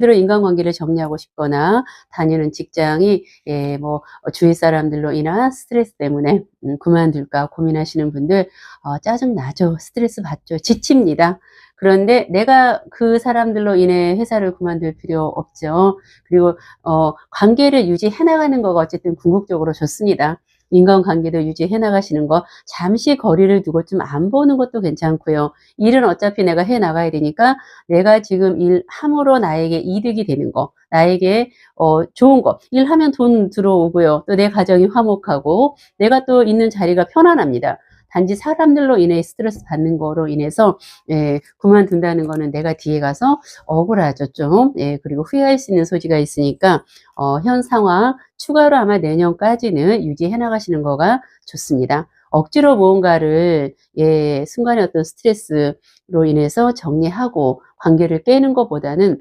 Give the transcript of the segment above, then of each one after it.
들어 인간관계를 정리하고 싶거나 다니는 직장이 예, 뭐 어, 주위 사람들로 인한 스트레스 때문에 음, 그만둘까 고민하시는 분들 어, 짜증 나죠. 스트레스 받죠. 지칩니다. 그런데 내가 그 사람들로 인해 회사를 그만둘 필요 없죠. 그리고 어, 관계를 유지해 나가는 거가 어쨌든 궁극적으로 좋습니다. 인간관계도 유지해 나가시는 거 잠시 거리를 두고 좀 안 보는 것도 괜찮고요. 일은 어차피 내가 해 나가야 되니까 내가 지금 일함으로 나에게 이득이 되는 거 나에게 어, 좋은 거 일하면 돈 들어오고요. 또 내 가정이 화목하고 내가 또 있는 자리가 편안합니다. 단지 사람들로 인해 스트레스 받는 거로 인해서 예, 그만둔다는 거는 내가 뒤에 가서 억울하죠 좀 예, 그리고 후회할 수 있는 소지가 있으니까 어, 현 상황 추가로 아마 내년까지는 유지해 나가시는 거가 좋습니다. 억지로 무언가를 예, 순간의 어떤 스트레스로 인해서 정리하고 관계를 깨는 것보다는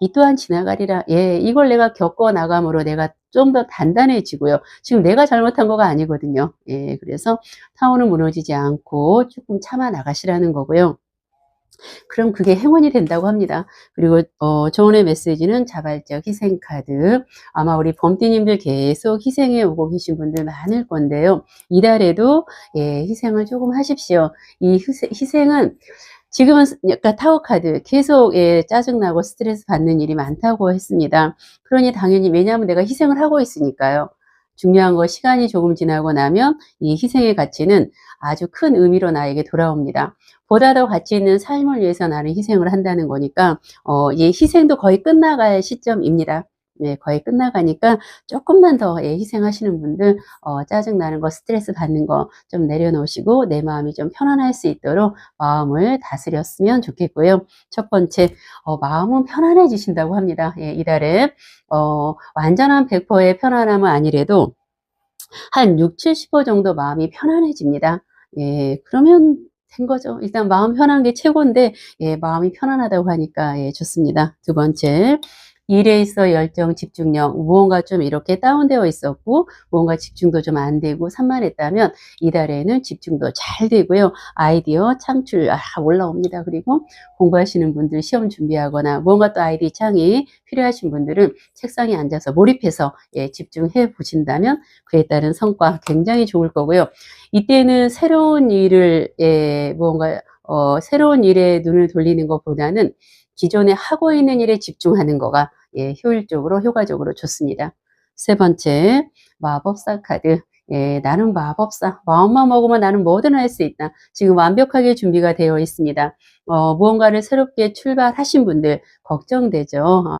이 또한 지나가리라. 예, 이걸 내가 겪어 나감으로 내가 좀 더 단단해지고요. 지금 내가 잘못한 거가 아니거든요. 예, 그래서 타원은 무너지지 않고 조금 참아 나가시라는 거고요. 그럼 그게 행운이 된다고 합니다. 그리고 어, 조언의 메시지는 자발적 희생 카드. 아마 우리 범띠님들 계속 희생해 오고 계신 분들 많을 건데요. 이달에도 예, 희생을 조금 하십시오. 이 희생, 희생은 지금은 약간 타워 카드 계속 예, 짜증나고 스트레스 받는 일이 많다고 했습니다. 그러니 당연히 왜냐하면 내가 희생을 하고 있으니까요. 중요한 거 시간이 조금 지나고 나면 이 희생의 가치는 아주 큰 의미로 나에게 돌아옵니다. 보다 더 가치 있는 삶을 위해서 나는 희생을 한다는 거니까 어, 이 희생도 거의 끝나갈 시점입니다. 네, 거의 끝나가니까 조금만 더 예, 희생하시는 분들 어, 짜증나는 거 스트레스 받는 거 좀 내려놓으시고 내 마음이 좀 편안할 수 있도록 마음을 다스렸으면 좋겠고요. 첫 번째 어, 마음은 편안해지신다고 합니다. 예, 이달에 어, 완전한 100%의 편안함은 아니래도 한 6, 70% 정도 마음이 편안해집니다. 예, 그러면 된 거죠. 일단 마음 편한 게 최고인데 예, 마음이 편안하다고 하니까 예, 좋습니다. 두 번째 일에 있어 열정, 집중력, 무언가 좀 이렇게 다운되어 있었고, 무언가 집중도 좀 안 되고 산만했다면, 이달에는 집중도 잘 되고요. 아이디어 창출, 아, 올라옵니다. 그리고 공부하시는 분들 시험 준비하거나, 무언가 또 아이디 창이 필요하신 분들은 책상에 앉아서 몰입해서 예, 집중해 보신다면, 그에 따른 성과 굉장히 좋을 거고요. 이때는 새로운 일을, 예, 무언가, 어, 새로운 일에 눈을 돌리는 것보다는 기존에 하고 있는 일에 집중하는 거가 예, 효율적으로 효과적으로 좋습니다. 세 번째 마법사 카드 예, 나는 마법사 마음만 먹으면 나는 뭐든 할 수 있다. 지금 완벽하게 준비가 되어 있습니다. 어, 무언가를 새롭게 출발하신 분들 걱정되죠.